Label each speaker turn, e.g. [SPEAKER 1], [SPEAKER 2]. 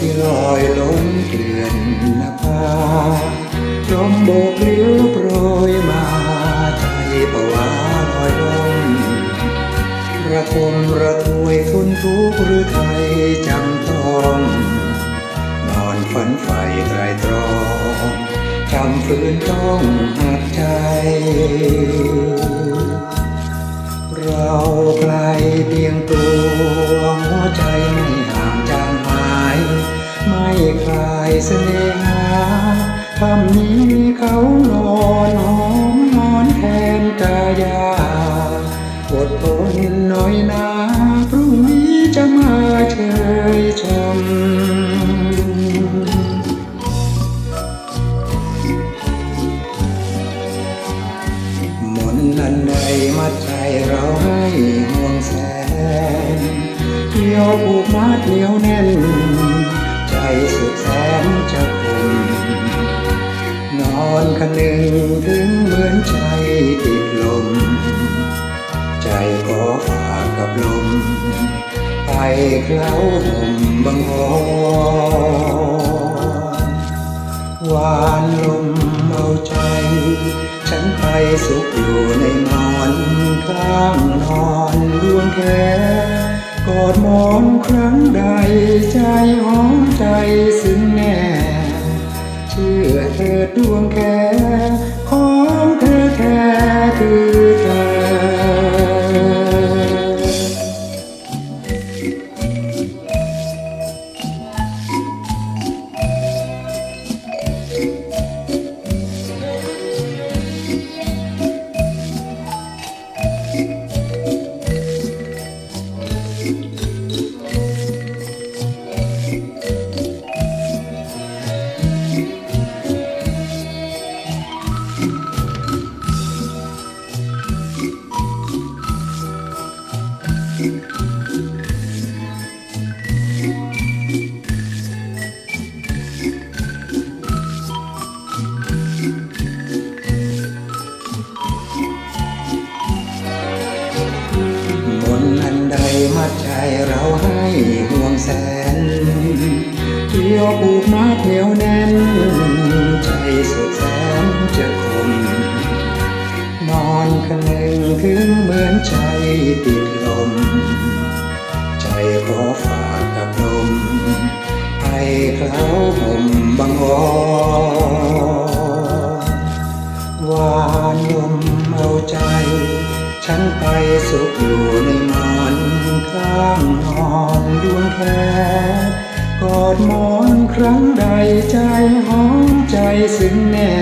[SPEAKER 1] ที่ลอยล้นเกลื่อนนภาลมโบกเลี้ยวโปรยมาใจประวาลอยลมระทมระทวยทุนทุกข์หรือไทยจำต้องนอนฝันใฝ่ไตรตรองจำฝืนต้องหักใจ เสน่หาคำนี้เขานอนหอมนอนแทนกายาอดทนหน่อยนะพรุ่งนี้จะมาเชยชมมนต์อันใดมัดใจเราให้ห่วงแสนเกี่ยวผูกมัดเหนียวแน่น สุดแสนจะคมนอนคันหนึ่งถึงเหมือนใจติดลม ใจขอฝากกับลม ไปเคล้าห่มบังอ่อนหวานลมเอาใจ ฉันไปสุขอยู่ในหมอนข้างนอนดวงแค่ อดมอนครั้งใด ใจหอมใจซึ้งแน่ เชื่อเธอดวงแค่ของเธอแค่คือ มนันใดมัดใจเราให้ห่วงแสนเกี่ยวผูกมัดเหนียวแน่น ใจสุดแสนจะคม นอนคันหนึ่งถึงเหมือนใจติดลม ให้เคล้าห่มบางอ่อนหวานลมเอาใจ ฉันไปสุขอยู่ในหมอนข้างนอนดวงแค่กอดหมอนครั้งใดใจหอมใจซึ้งแน่